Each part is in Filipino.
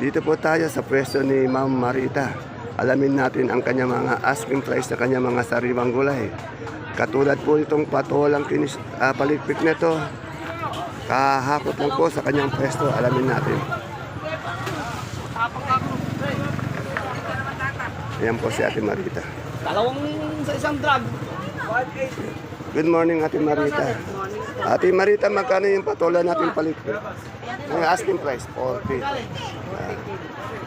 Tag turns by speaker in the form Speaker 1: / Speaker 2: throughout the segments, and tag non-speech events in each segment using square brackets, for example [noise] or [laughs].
Speaker 1: Dito po tayo sa pwesto ni Ma'am Marita. Alamin natin ang kanyang mga asking price na kanyang mga sariwang gulay. Katulad po itong patolang kinis, ah, palikpik na to. Kahakot lang po sa kanyang pwesto. Alamin natin. Ayan po si Ate Marita.
Speaker 2: Dalawang sa isang drug.
Speaker 1: Good morning, Ate Marita. Ate Marita, magkano yung patola natin palikpik? Ang asking price, 40. Ah,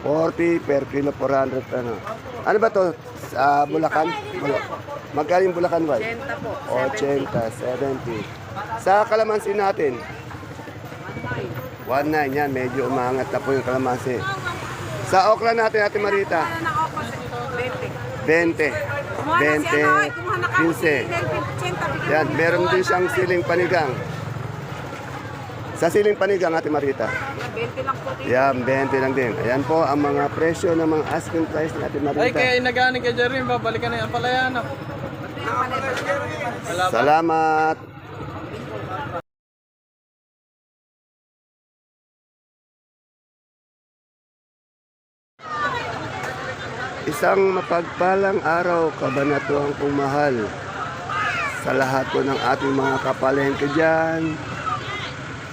Speaker 1: 40 per kilo, 400. Ano, ano ba to? Sa Bulacan? Bula magkano yung Bulacan White?
Speaker 3: 80 po.
Speaker 1: 80, 70. Sa kalamansi natin? 19 yan, medyo umangat na po yung kalamansi. Sa okra natin, Ate Marita?
Speaker 3: Ano na ako sa 20.
Speaker 1: 20.
Speaker 3: Kumuha na si ano,
Speaker 1: 20,
Speaker 3: kumuha na ka
Speaker 1: 15.
Speaker 3: 80.
Speaker 1: Yan, meron din siyang siling panigang. Sa siling panigang, Ate Marita.
Speaker 3: 20 lang po.
Speaker 1: Yan, 20 lang din. Ayan po ang mga presyo ng mga asking price ni Ate
Speaker 2: Ay,
Speaker 1: Marita.
Speaker 2: kaya inagani kay Jerry, babalikan na yan pala yan. ah.
Speaker 1: Salamat. Isang mapagpalang araw, kabanatuang pumahal sa lahat po ng ating mga kapalengke dyan,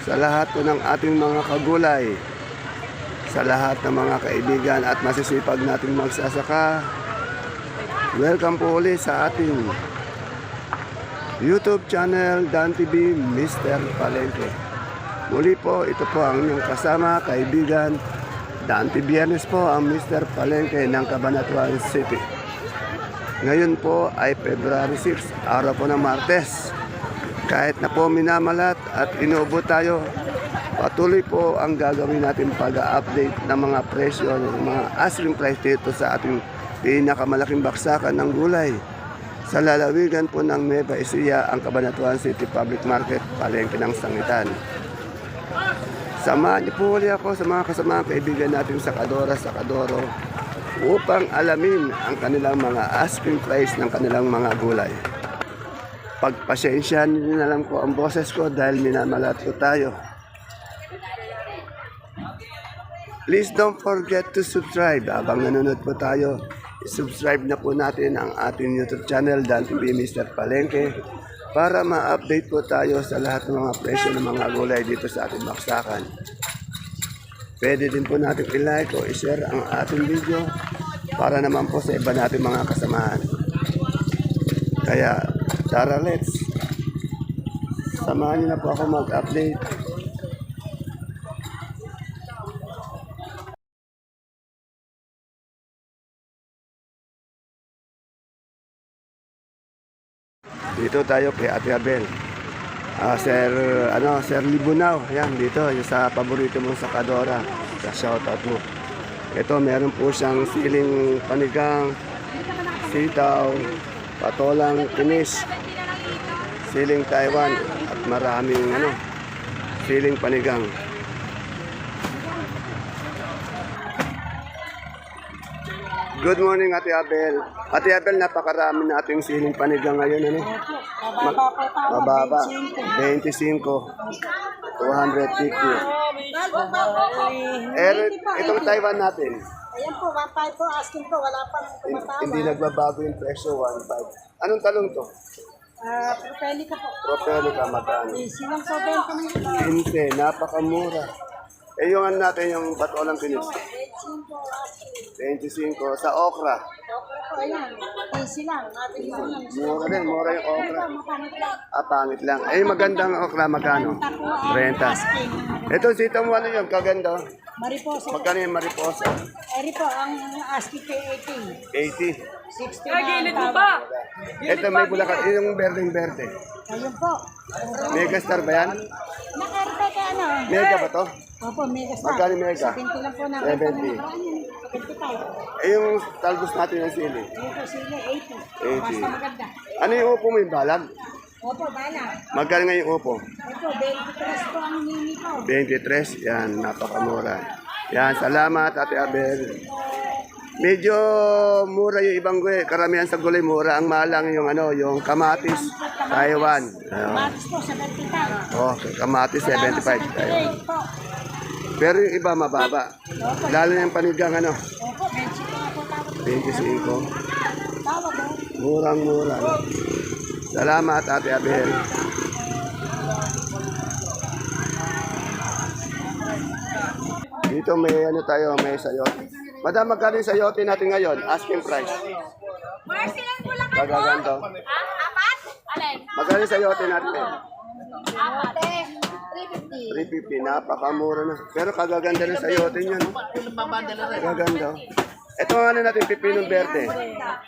Speaker 1: sa lahat po ng ating mga kagulay, sa lahat ng mga kaibigan at masisipag nating magsasaka. Welcome po ulit sa ating YouTube channel Dan TV Mr. Palengke. Muli po, ito po ang inyong kasama, kaibigan. Dan TV Biyernes po ang Mr. Palengke ng Cabanatuan City. Ngayon po ay February 6, araw po ng Martes. Kahit na po minamalat at inuubo tayo, patuloy po ang gagawin natin pag-update ng mga presyo, ng mga asking price dito sa ating pinakamalaking baksakan ng gulay. Sa lalawigan po ng Nueva Ecija, ang Cabanatuan City Public Market, palengke ng Sangitan. Samahan niyo po ulit ako sa mga kasamaang kaibigan natin sa Kadora, sa Kadoro, upang alamin ang kanilang mga asking price ng kanilang mga gulay. Pagpasensyahan niyo na lang po ang boses ko dahil minamalat po tayo. Please don't forget to subscribe. Habang nanonood po tayo, subscribe na po natin ang ating YouTube channel, Dan TV Mr. Palengke, para ma-update po tayo sa lahat ng mga presyo ng mga gulay dito sa ating baksakan. Pwede din po natin i-like o i-share ang ating video para naman po sa iba natin mga kasamahan. Kaya, tara let's. Samahan niyo na po ako mag-update Dito tayo kay Ate Abel. Ah, Sir, ano, Sir Libunaw. Yan, dito, yung sa paborito mo sa Kadora. Sa shoutout mo. Ito, meron po siyang siling panigang, sitaw, patolang kinis, siling Taiwan, at maraming, ano, siling panigang. Good morning, Ate Abel. Ate Abel, napakarami nating siling panigang ngayon, ano?
Speaker 3: Mababa po tao.
Speaker 1: Mababa. 25. 250. Eh, itong Taiwan natin,
Speaker 3: Ayan po, 1.5 po. Asking po, wala pang
Speaker 1: hin-
Speaker 3: tumatawa.
Speaker 1: hindi nagbabago yung presyo, 1.5. Anong talong to?
Speaker 3: Ah, propelica po.
Speaker 1: Propelica, magkano?
Speaker 3: Easy lang po, 20 na ito.
Speaker 1: 15, napakamura. Eh, yung ano natin, yung patolang kinis.
Speaker 3: 25 po, asking.
Speaker 1: 25. Sa okra,
Speaker 3: ayan. Easy lang. Natin lang lang.
Speaker 1: mura din, mura yung okra. Ah, pangit lang. Eh, magandang okra, magkano?
Speaker 3: Tapo ang
Speaker 1: 30.
Speaker 3: asking.
Speaker 1: Ito, sitaw mo ano yun, kaganda.
Speaker 3: Mariposa.
Speaker 1: Magkano yung mariposa?
Speaker 3: Eri po, ang asking kay 18.
Speaker 1: 80.
Speaker 3: 60 na ang tawag.
Speaker 1: Ito may bulakan, yung berdeng berde.
Speaker 3: Ayun po.
Speaker 1: Megastar ba yan?
Speaker 3: Nakarita ka ano?
Speaker 1: Mega ba to?
Speaker 3: Opo, mega star.
Speaker 1: Magkano mega?
Speaker 3: 70 lang po na.
Speaker 1: 70.
Speaker 3: 55.
Speaker 1: Eh yung talbos natin ng sili.
Speaker 3: Ayun po sila, 80.
Speaker 1: 80.
Speaker 3: Basta maganda.
Speaker 1: Ano yung upo mo yung balag?
Speaker 3: Opo, bala.
Speaker 1: Magkano nga yung upo?
Speaker 3: Opo, 23 po ang hini ko.
Speaker 1: 23. Yan, napakamura. Yan, salamat Ate Abel. Medyo mura yung ibang gulay. Karamihan sa gulay mura. Ang malang yung ano, yung kamatis, Taiwan.
Speaker 3: Batis po, 75.
Speaker 1: Oh, kamatis 75. Taiwan. Pero yung iba mababa. Lalo na yung panigang ano,
Speaker 3: Opo, 25 po tawag.
Speaker 1: 25.
Speaker 3: Tawag mo.
Speaker 1: Murang-mura. No? Salamat, Ate Abel. Dito may ano tayo, may sayote. Madam, magkano yung sayote natin ngayon? Asking price.
Speaker 4: Marcy lang po lang ako.
Speaker 1: Kagaganto.
Speaker 4: Ah?
Speaker 1: Magkano sayote natin?
Speaker 4: Apat.
Speaker 3: 350.
Speaker 1: 350, napakamura na. Pero kagaganda ng sayote niya. No? Kagaganda. Ito ang ano natin, pipinong verde.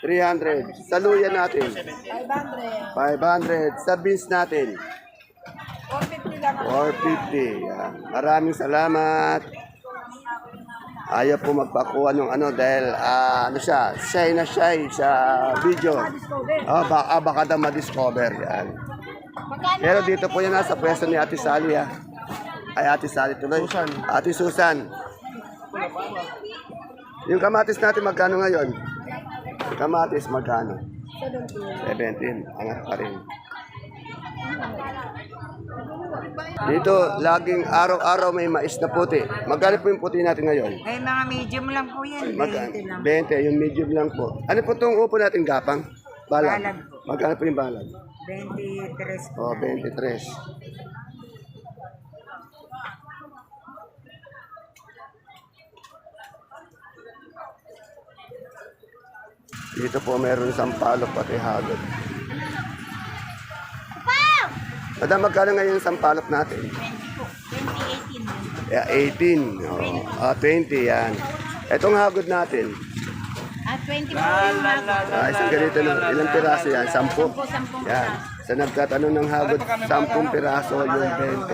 Speaker 1: 300. Sa luya natin.
Speaker 3: 500.
Speaker 1: 500. Sa beans natin.
Speaker 3: 450 lang.
Speaker 1: 450. Yan. Maraming salamat. Ayaw po magpakuha ng ano dahil ah, ano siya, shy na shy sa video. Ah, baka, baka daw ma-discover. Yan. Pero dito po yan nasa pwesto ni Ate Sally ah. Ay, Ate Sally tuloy. Ate Susan. Yung kamatis natin magkano ngayon? Yung kamatis magkano? 17. Angat pa rin. Dito, laging araw-araw may mais na puti. Magkano po yung puti natin ngayon?
Speaker 3: Ay, mga medium lang po yan.
Speaker 1: Magkano? 20, yung medium lang po. Ano po itong upo natin, gapang? Balag.
Speaker 3: Balag
Speaker 1: Magkano po yung balag?
Speaker 3: 23 po.
Speaker 1: O, 23. Dito po meron sampalok pati hagod. Madam, magkano ngayon yung sampalok natin?
Speaker 4: 2018.
Speaker 1: Yeah, 18. Oh, ah, 20 yan. Itong hagod natin.
Speaker 4: At 20 po yung mga
Speaker 1: Ah, isang ganito na. Ilang piraso yan? Sampu. Yan. Sa nagtatanong ng hagod, sampung piraso yung 20.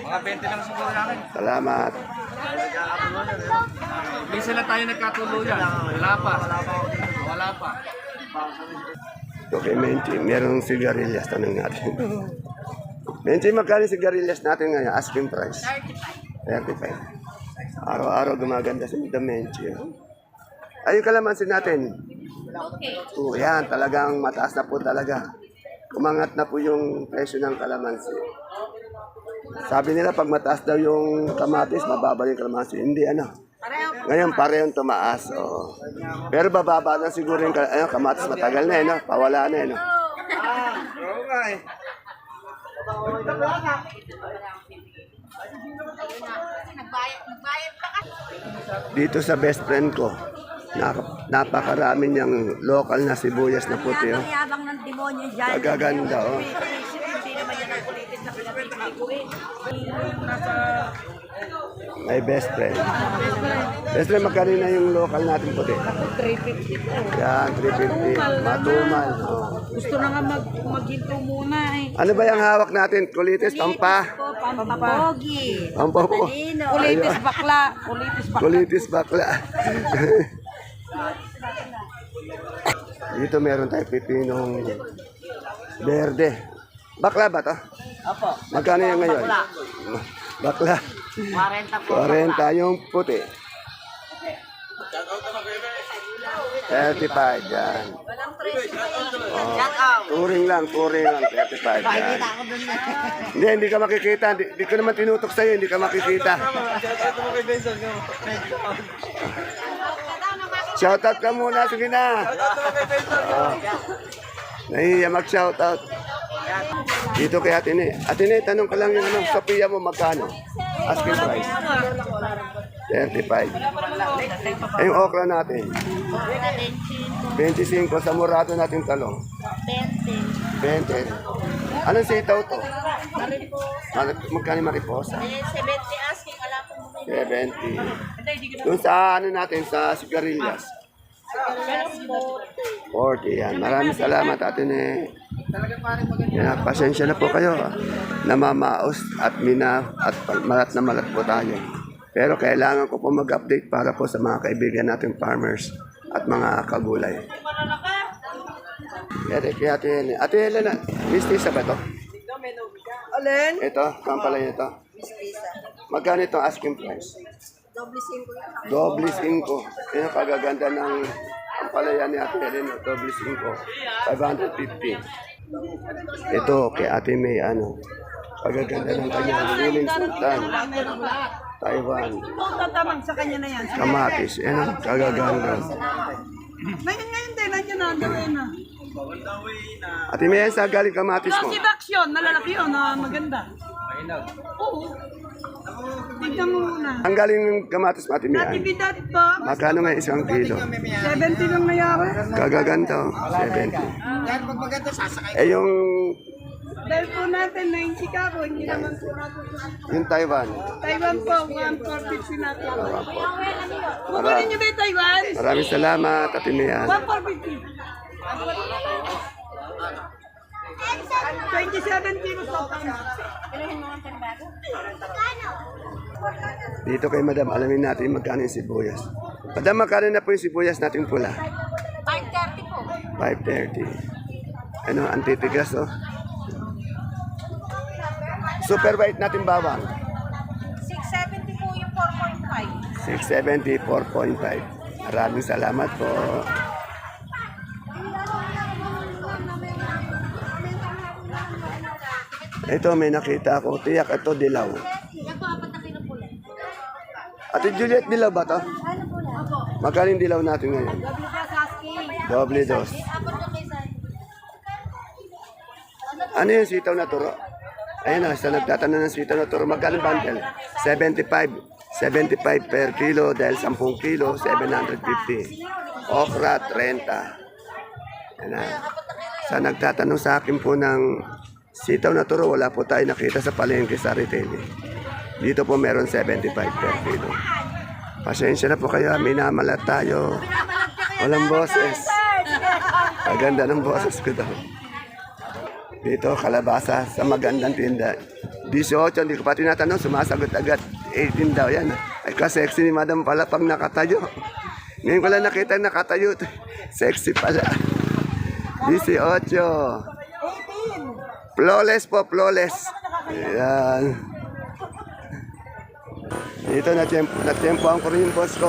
Speaker 2: Mga 20 lang siguro namin.
Speaker 1: Salamat.
Speaker 2: Minsan lang tayo nagkatuluyan. Wala pa. Wala pa.
Speaker 1: Okay, Menchi, merong sigarilyas. Tanong natin. [laughs] Menchi, magkano sigarilyas natin ngayon? Asking price. 35. Araw-araw gumaganda si Madam Menchi. oh. Ayun kalamansin natin. Oh, yan, talagang mataas na po talaga. Umangat na po yung presyo ng kalamansi. Sabi nila pag mataas daw yung kamatis, mababa yung kalamansi. Hindi ano. Ngayon parehong tumaas. Oh. Pero bababa na siguro yung kal- ano, kamatis matagal na eh, no? Pawala na eh, no?
Speaker 2: Okay.
Speaker 4: nagbayad pa kasi.
Speaker 1: Dito sa best friend ko, napakarami niyang local na sibuyas na puti. Oh.
Speaker 3: Yabang ng demonyo dyan.
Speaker 1: Kagaganda, oh. My best friend. Best friend, magkano na yung local natin puti?
Speaker 3: 350 po.
Speaker 1: Yan, 350. Matumal. Oh.
Speaker 3: Gusto na nga mag, maghinto muna eh.
Speaker 1: Ano ba yung hawak natin? Kulitis, pampa?
Speaker 3: Po, pampapogi.
Speaker 1: Pampapo.
Speaker 3: Kulitis bakla. Kulitis bakla.
Speaker 1: Kulitis bakla. [laughs] Dito meron tayo pipinong verde. Bakla ba to?
Speaker 3: Opo.
Speaker 1: Magkano yan ngayon? Bakla.
Speaker 3: 40 po.
Speaker 1: 40 yung puti. 35 yan. Oh, touring lang, touring lang, 35 yan. Hindi, hindi ka makikita. Hindi, hindi ko naman tinutok sa'yo, hindi ka makikita. [laughs] Shoutout ka muna, sige na. Oh. Nahiya mag-shoutout. Dito kay Ate Ne. Ate Ne, tanong ka lang yung ano, Sophia mo magkano? Asking price. 35. Eh, yung okra natin. 25 sa murado natin talong. 20. Anong sitaw to? Mar- Magkano yung mariposa?
Speaker 4: 70 asking, wala po mo.
Speaker 1: 70. Doon sa ano natin, sa sigarilyas. 40 yan. Maraming salamat atin eh. Yan, pasensya na po kayo. ah. Namamaos at mina at malat na malat po tayo. Pero kailangan ko po mag-update para po sa mga kaibigan nating farmers at mga kagulay. Yan, kaya ate Helena. Ate Helena, mistisa ba to?
Speaker 3: Alin?
Speaker 1: Ito, kampalay ito. Magkano itong asking price?
Speaker 3: Doble 5
Speaker 1: Doble 5. Yan ang kagaganda ng ang palaya ni Ate Helena. Doble 5. 550. Ito, kay Ate May, ano, kagaganda ng kanyang liling sultan. Taiwan,
Speaker 3: Tatamang sa kanya na yan.
Speaker 1: kamatis, yan ang kagaganda.
Speaker 3: Ngayon, ngayon din, nandiyan na, gawin na.
Speaker 1: Ate Mia, sa galing kamatis mo?
Speaker 3: Si Dax yun, malalaki yun, na maganda. Oo. Tignan mo muna.
Speaker 1: Ang galing ng kamatis Ate Mia?
Speaker 3: Natividad po,
Speaker 1: Magkano nga isang kilo?
Speaker 3: 70 lang mayari.
Speaker 1: Kagaganda, oh, 70. Eh yung,
Speaker 3: Dahil po natin, 90 ka po, hindi naman po natin.
Speaker 1: yung Taiwan,
Speaker 3: Taiwan po, 1,450 natin. Kukunin niyo ba yung Taiwan?
Speaker 1: maraming salamat, Ate Mia.
Speaker 3: 1,450. 27 kilos po.
Speaker 1: Dito kay Madam, alamin natin magkano yung sibuyas. Madam, magkano na po yung sibuyas natin pula?
Speaker 4: 530 po.
Speaker 1: 5.30. Ano, antitigas, oh. Super white natin bawang.
Speaker 4: 670 po yung 4.5.
Speaker 1: 670, 4.5. Maraming salamat po. Ito, may nakita ako. Tiyak, ito dilaw. Ate Juliet, dilaw ba to?
Speaker 4: Ano
Speaker 1: yung dilaw natin ngayon? Doble dos. Ano yung sitaw na turo? Ayun na, sa nagtatanong ng sitaw na turo, magkano bundle? 75. 75 per kilo dahil 10 kilo, 750. Okra, 30. Yan na. Sa nagtatanong sa akin po ng sitaw na turo, wala po tayo nakita sa palengke sa retail. eh. Dito po meron 75 per kilo. Pasensya na po kayo, minamalat tayo. Walang boses. Ang ganda ng boses ko daw. Dito, kalabasa sa magandang tinda. 18, hindi ko pa tinatanong, sumasagot agad. 18 daw yan. Ay, ka-sexy ni Madam pala pag nakatayo. Ngayon ko lang nakita nakatayo. Sexy pala. 18. Flawless po, flawless. Ayan. Dito na tempo, na tempoan ko rin yung boss ko.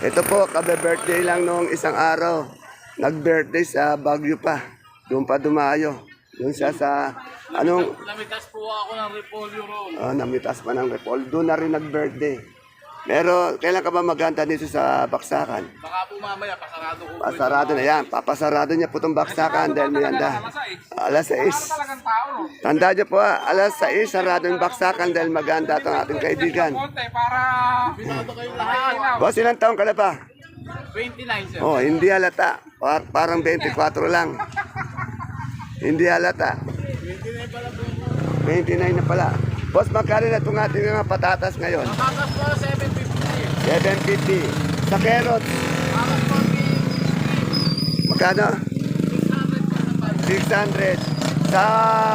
Speaker 1: Ito po, kabe-birthday lang noong isang araw. Nag-birthday sa Baguio pa. Doon pa dumayo. Doon siya sa, anong,
Speaker 2: Namitas po ako ng repolyo roll.
Speaker 1: oh, namitas pa ng repol. Doon na rin nag-birthday. Pero, kailan ka ba maganda dito sa Baksakan?
Speaker 2: Baka po mamaya, pasarado ko.
Speaker 1: Pasarado na yan. Papasarado niya po itong Baksakan dahil may handa. Alas 6.
Speaker 2: Talagang tao, no?
Speaker 1: Tanda niyo po, ah, alas 6, sarado yung Baksakan dahil maganda itong ating kaibigan.
Speaker 2: Konti para...
Speaker 1: Boss, ilang taong ka na ba?
Speaker 2: 29, sir.
Speaker 1: Oh, hindi halata. Par- parang 24 lang. hindi halata. 29 na pala. Boss, magkano na itong ating mga patatas ngayon?
Speaker 2: Patatas po, 750.
Speaker 1: 750. Sa carrots,
Speaker 2: Patatas po,
Speaker 1: magkano? 600. Sa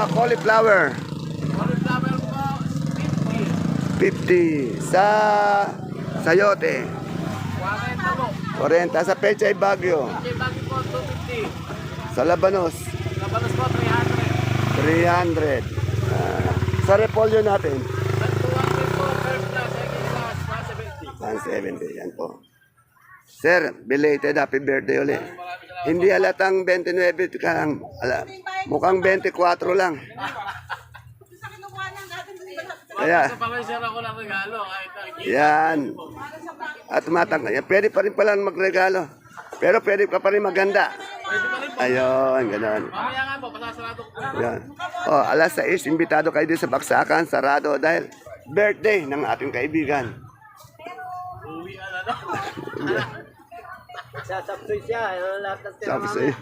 Speaker 1: cauliflower,
Speaker 2: cauliflower po, 50.
Speaker 1: 50. Sa sayote,
Speaker 2: 40 po.
Speaker 1: 40. Sa pechay bagyo,
Speaker 2: Okay, bagay po, 250.
Speaker 1: sa labanos,
Speaker 2: Labanos po, 300.
Speaker 1: 300. Sa repolyo natin,
Speaker 2: 200 po, first class, second class, 170.
Speaker 1: 170. Yan po. Sir, belated happy birthday ulit. Hindi halatang 29 ka lang. Ala, mukhang 24 lang. Kaya, yan. At matang, pwede pa rin pala magregalo. Pero pwede ka pa rin maganda. Ayun, ganun.
Speaker 2: Mamaya nga po, pasasarado ko.
Speaker 1: Yan. Oh, alas 6, imbitado kayo din sa Baksakan, sarado dahil birthday ng ating kaibigan.
Speaker 2: Uwi [laughs] na na.
Speaker 3: Sasapsoy siya, ano lahat ng
Speaker 1: Sabi sa'yo.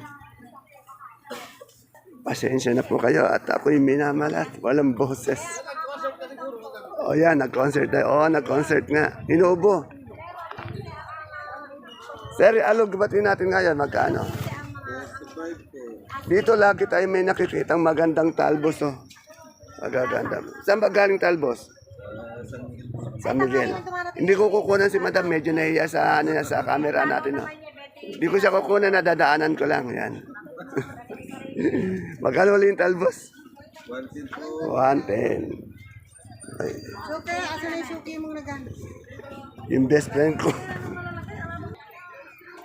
Speaker 1: Pasensya na po kayo at ako'y minamalat. Walang boses. O yan, nag-concert tayo. Oo, nag-concert nga. Inuubo. Sir, alog batin natin ngayon. Magkano? Dito lagi tayo may nakikitang magandang talbos. Oh. Magaganda. Saan ba galing talbos? San Miguel. Hindi ko kukunan si madam. Medyo nahiya sa, ano, sa camera natin. Oh. Hindi ko siya kukunan, nadadaanan ko lang. Yan. [laughs] Magkano ulit yung talbos? 110. Ay,
Speaker 3: Suki, asa na yung suki mong nagamit?
Speaker 1: yung best friend ko.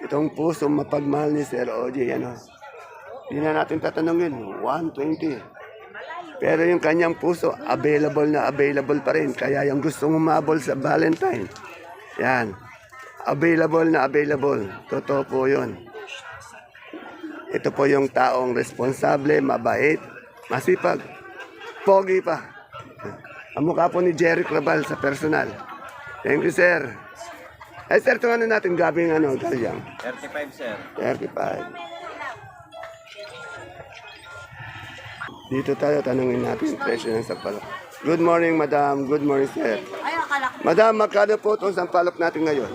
Speaker 1: Itong puso mapagmahal ni Sir OJ, ano? Hindi na natin tatanungin, 120. Pero yung kanyang puso, available na available pa rin. Kaya yung gustong umabol sa Valentine, yan, available na available. Totoo po yun. Ito po yung taong responsable, mabait, masipag, pogi pa. Ang mukha po ni Jerry Clabal sa personal. Thank you, sir. Eh, sir, ito ano natin gabing ano, galyang?
Speaker 2: 35, sir.
Speaker 1: 35. Dito tayo, tanungin natin yung presyo ng sampalok. Good morning, madam. Good morning, sir.
Speaker 4: Ay, akala ko.
Speaker 1: Madam, magkano po itong sampalok natin ngayon?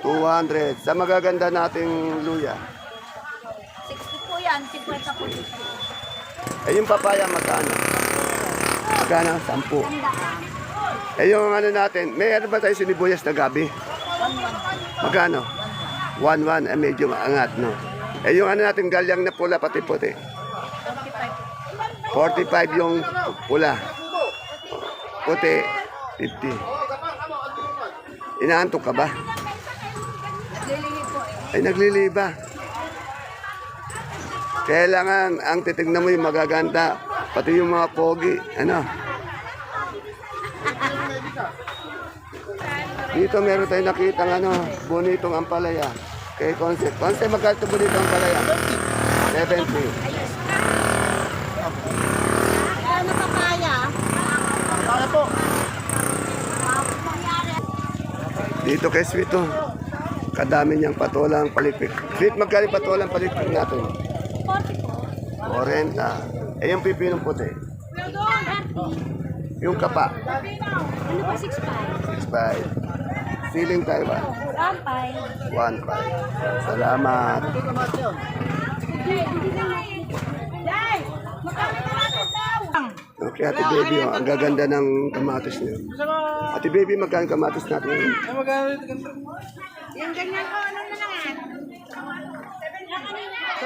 Speaker 1: 200. Sa magaganda nating luya.
Speaker 4: 60 po yan, 50 po.
Speaker 1: Eh, yung papaya, magkano? Magkano? 10. Eh, yung ano natin, may ano ba tayo sinibuyas na gabi? Magkano? 1-1. Eh, medyo maangat, no? Eh, yung ano natin galyang na pula, pati puti. 45 yung pula. Puti, 50. Inaantok ka ba? Ay, nagliliba. Kailangan ang titignan mo yung magaganda, pati yung mga pogi. Ano? Dito meron tayong nakita ano, bonitong ampalaya. Kay Concept. Concept, magkano ito bonitong ampalaya? 70.
Speaker 4: Ano pa kaya? Ano po? Mangyari.
Speaker 1: Dito kay Sweet, oh. Kadami niyang patolang palikpik. Sweet, magkano yung patolang palikpik natin?
Speaker 4: 40 po.
Speaker 1: 40. Eh, yung pipinong puti. Yung kapa,
Speaker 4: Ano po 6.5?
Speaker 1: 65. Siling Taiwan,
Speaker 4: Rampay.
Speaker 1: 1.5. Salamat. Okay, Ate Baby, oh, ang gaganda ng kamatis niyo. Ate Baby, magkano kamatis natin ngayon?
Speaker 4: Yung ganyan ko, ano na lang yan?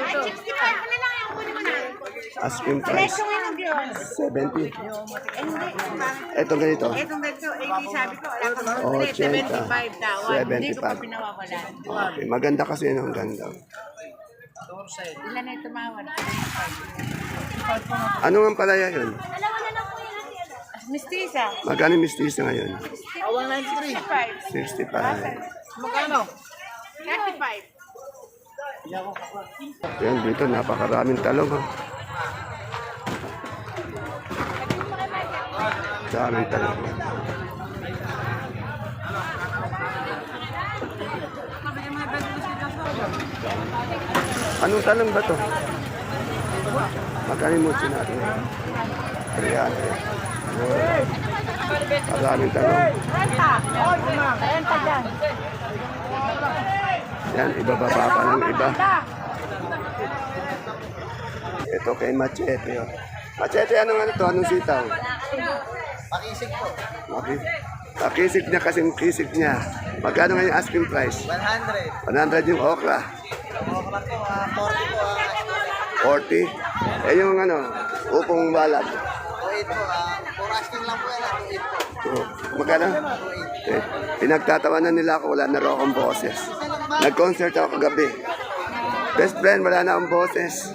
Speaker 4: Ay, 65 ko na lang. Kunin mo na.
Speaker 1: Asking price,
Speaker 4: Presyo nga ng yun.
Speaker 1: 70.
Speaker 4: Hindi.
Speaker 1: Ito ganito,
Speaker 5: Itong ganito, 80 sabi ko, wala kang
Speaker 1: Oh,
Speaker 5: ulit,
Speaker 1: 80.
Speaker 5: 75 tawad. Hindi ko pa
Speaker 1: 75.
Speaker 5: pinawawalan.
Speaker 1: Okay, maganda kasi yun, ang ganda.
Speaker 5: Ilan na tumawad?
Speaker 1: Ano ang palaya yun?
Speaker 4: Dalawa na lang po yan.
Speaker 5: Mistisa,
Speaker 1: Magkano yung mistisa ngayon?
Speaker 5: 65.
Speaker 1: 65.
Speaker 5: Magkano? 35.
Speaker 1: Yan, dito napakaraming talong. Ha? Daming talong. Anong talong ba to? Magkano mutsi natin? 300. Maraming talong. Yan, ibababa pa ng iba. Ito kay Machete. Oh. Machete, anong ano to? Anong sitaw? Makisig po. Makisig niya kasing kisig niya. Magkano nga yung asking price? 100. 100 yung okra. Okra po, 40 po. 40? Eh yung ano, upong balag.
Speaker 6: 28 po, for asking lang po yan, ah, 28 po.
Speaker 1: Oh, magkano? Eh, pinagtatawanan nila ako, wala na raw akong boses. Nag-concert ako kagabi. Best friend, wala na akong boses.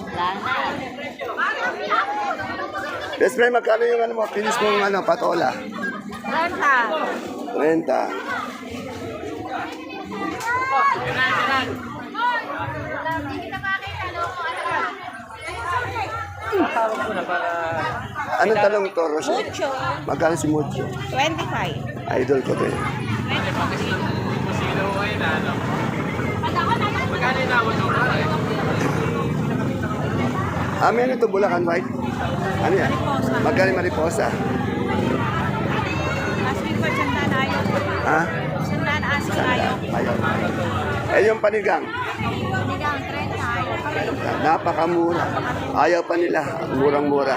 Speaker 1: Best friend, magkano yung ano mo? Finish mong ano, patola.
Speaker 5: Renta.
Speaker 1: Renta. Anong talong to, Rochelle?
Speaker 5: Mucho.
Speaker 1: Magkano si Mucho?
Speaker 5: 25.
Speaker 1: Idol ko to eh. Ah, meron ito Bulacan White. Ano yan? Magkano yung mariposa?
Speaker 5: Asking ko, sanda na ayaw.
Speaker 1: Ha?
Speaker 5: Sanda na asking ayaw.
Speaker 1: Ayaw. Eh, yung. Panigang Napakamura. Ayaw pa nila. Murang-mura.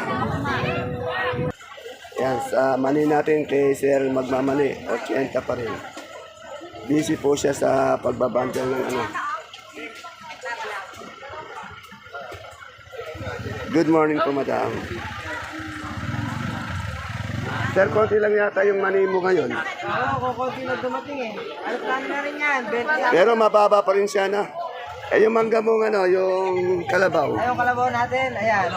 Speaker 1: Yan, sa mani natin kay Sir Magmamani, 80 pa rin. Busy po siya sa pagbabandal ng ano. Good morning po, madam. Sir, konti lang yata yung mani mo ngayon.
Speaker 5: Oo, kukunti na dumating eh. Ano plano na rin yan? 20
Speaker 1: Pero mababa pa rin siya na. Eh, yung mangga mo, ano, yung kalabaw.
Speaker 5: Ayong kalabaw natin, ayan.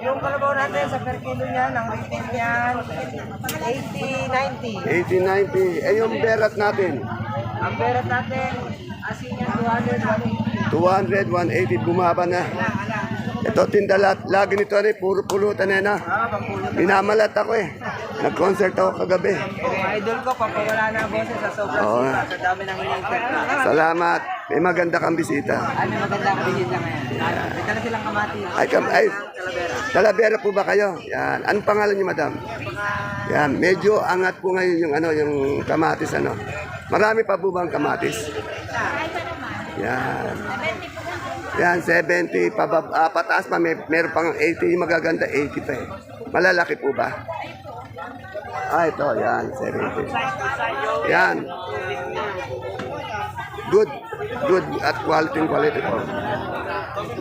Speaker 5: Yung kalabaw natin sa per kilo niyan, ang retail niyan, 80, 90.
Speaker 1: 80, 90. Eh, yung berat natin,
Speaker 5: Ang berat natin, asin niya 200, 180.
Speaker 1: 200, 180, bumaba na.
Speaker 5: Ala, ala.
Speaker 1: Ito, tindalat. Lagi nito rin, puro pulutan na na.
Speaker 5: Ah.
Speaker 1: Minamalat ako eh. Nag-concert ako kagabi.
Speaker 5: Yung idol ko, papawala na ang boses sa sobrang sipa, sa dami ng na.
Speaker 1: Salamat. May maganda kang bisita.
Speaker 5: Ano maganda ang bisita ngayon? May dala silang kamati.
Speaker 1: Ay, kam ay.
Speaker 5: Talavera
Speaker 1: po ba kayo? Yan. Anong pangalan niyo, madam? Yan. Medyo angat po ngayon yung ano, yung kamatis ano. Marami pa po bang kamatis? Yan. Yan, 70. Pabab, ah, pataas pa, may, meron pang 80. Yung magaganda, 80 pa eh. Malalaki po ba? Ah, ito, yan, 70. Yan. Good. Good at quality quality po.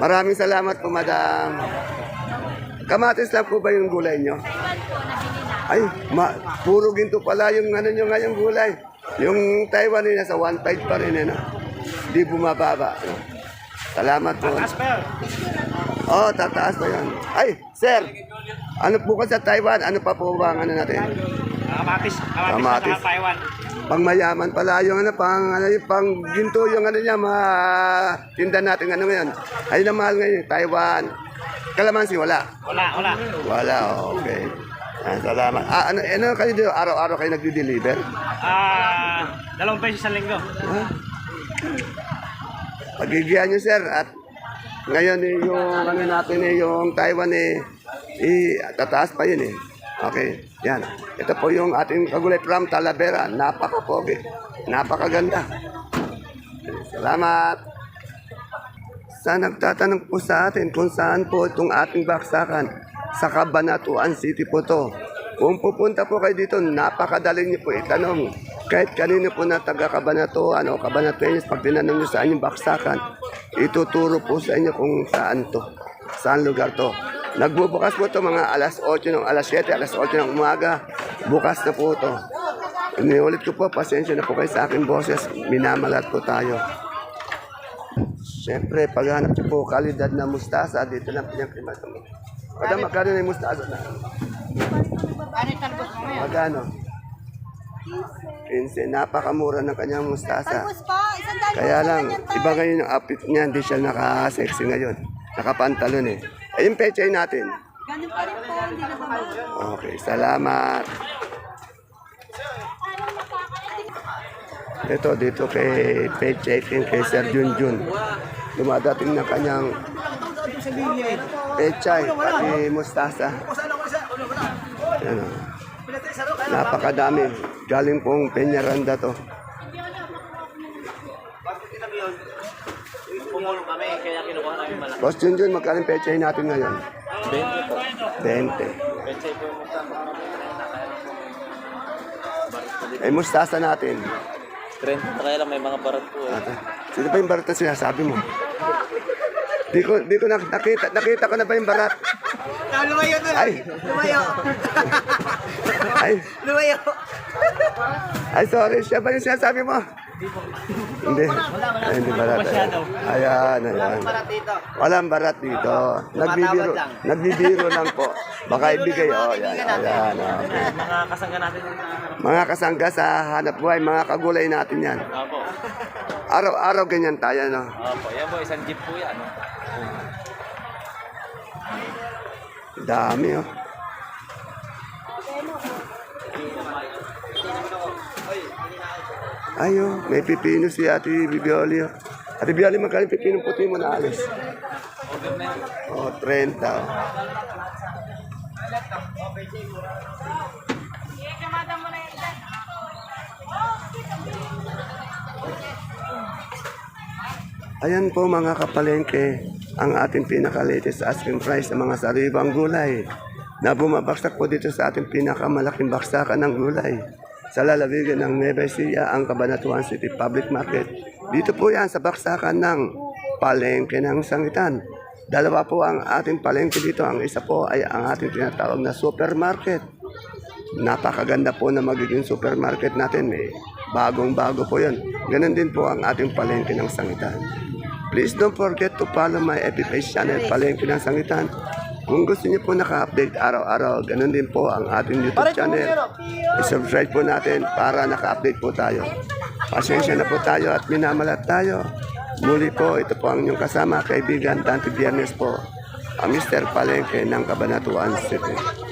Speaker 1: Maraming salamat po, madam. Kamatis lang po ba yung gulay nyo? Ay, ma, puro ginto pala yung ano nyo ngayong gulay. Yung Taiwan nila sa 1.5 pa rin, ano? Di bumababa. Ano? Salamat po. Oh, tataas pa yan. Ay, sir, ano po ka sa Taiwan? Ano pa po ba ang ano natin?
Speaker 2: Kamatis.
Speaker 1: Kamatis.
Speaker 2: Taiwan.
Speaker 1: Pang mayaman pala yung ano, pang, ano, yung pang ginto yung ano niya, mga tinda natin ano ngayon. Ay na mahal ngayon, Taiwan. Kalamansi, wala.
Speaker 2: Wala, wala.
Speaker 1: Wala, okay. Ah, salamat. Ah, ano, ano kayo dito? Araw-araw kayo nagdi-deliver?
Speaker 2: Ah, dalawang pesos sa linggo.
Speaker 1: Pagigihan nyo, sir. At ngayon eh, yung ano natin eh, yung Taiwan eh, eh, tataas pa yun eh. Okay, yan. Ito po yung ating kagulay from Talavera. Napaka-pogi. Napakaganda. Salamat. Sa nagtatanong po sa atin kung saan po itong ating baksakan, sa Cabanatuan City po to. Kung pupunta po kayo dito, napakadali niyo po itanong. Kahit kanino po na taga Cabanatuan o Cabanatuenes, pag tinanong niyo saan yung baksakan, ituturo po sa inyo kung saan to, saan lugar to. Nagbubukas po to mga alas 8 ng alas 7, alas 8 ng umaga. Bukas na po to. Iniulit ko po, pasensya na po kayo sa aking boses. Minamalat po tayo. Siyempre, paghanap niyo po kalidad na mustasa, dito lang pinagkimata mo. Madam, magkano na yung mustasa na?
Speaker 4: Ano?
Speaker 1: Magkano? 15. Napakamura ng kanyang mustasa. Kaya lang, iba ngayon ang outfit niya, hindi siya naka-sexy ngayon. Nakapantalon eh. Eh, yung pechay natin.
Speaker 4: Ganun pa rin po, hindi na babago.
Speaker 1: Okay, salamat. Ito, dito kay Pechay and kay Sir Junjun. Dumadating na kanyang Pechay, pati mustasa. Yan o. Napakadami. Galing pong Peñaranda to.
Speaker 2: Pumulong kami, kaya kinukuha namin malaki.
Speaker 1: Boss Junjun, magkano yung Pechay natin ngayon?
Speaker 2: 20 po.
Speaker 1: 20.
Speaker 2: Penchay po mo sa
Speaker 1: Eh, mustasa natin.
Speaker 2: 30 pa kaya lang may mga barat po eh.
Speaker 1: Ate, sino ba yung barat na sinasabi mo? Di ko, di ko nak- nakita, nakita ko na ba yung barat?
Speaker 5: Ah, lumayo doon.
Speaker 1: Ay,
Speaker 5: Lumayo.
Speaker 1: ay, [laughs]
Speaker 5: Lumayo.
Speaker 1: ay, sorry, siya ba yung sinasabi mo? Hindi. Ay, hindi barat. Ayan, ayan. ayan.
Speaker 5: dito.
Speaker 1: Walang barat dito. Nagbibiro, nagbibiro lang po. Baka ibigay, oh, yan, ayan, okay.
Speaker 2: Mga kasangga natin
Speaker 1: Mga kasangga sa hanap buhay, mga kagulay natin yan.
Speaker 2: Opo.
Speaker 1: Araw-araw ganyan tayo, no?
Speaker 2: Opo, yan po, isang jeep po yan.
Speaker 1: Dami, oh. Ayo, may pipino si Ate Bibioli. Ate Bibioli, magkano pipino puti mo na alis? Oh, 30. oh. Ayan po mga kapalengke, ang ating pinaka-latest asking price sa mga sariwang gulay na bumabaksak po dito sa ating pinakamalaking baksakan ng gulay sa lalawigan ng Nueva Ecija, ang Cabanatuan City Public Market. Dito po yan sa baksakan ng palengke ng sangitan. Dalawa po ang ating palengke dito. Ang isa po ay ang ating tinatawag na supermarket. Napakaganda po na magiging supermarket natin. May bagong-bago po yun. Ganon din po ang ating palengke ng sangitan. Please don't forget to follow my FB channel, Palengke ng Sangitan. Kung gusto niyo po naka-update araw-araw, ganun din po ang ating YouTube channel. I-subscribe po natin para naka-update po tayo. Pasensya na po tayo at minamalat tayo. Muli po, ito po ang inyong kasama, kaibigan Dante Biernes po, ang Mr. Palengke ng Cabanatuan City.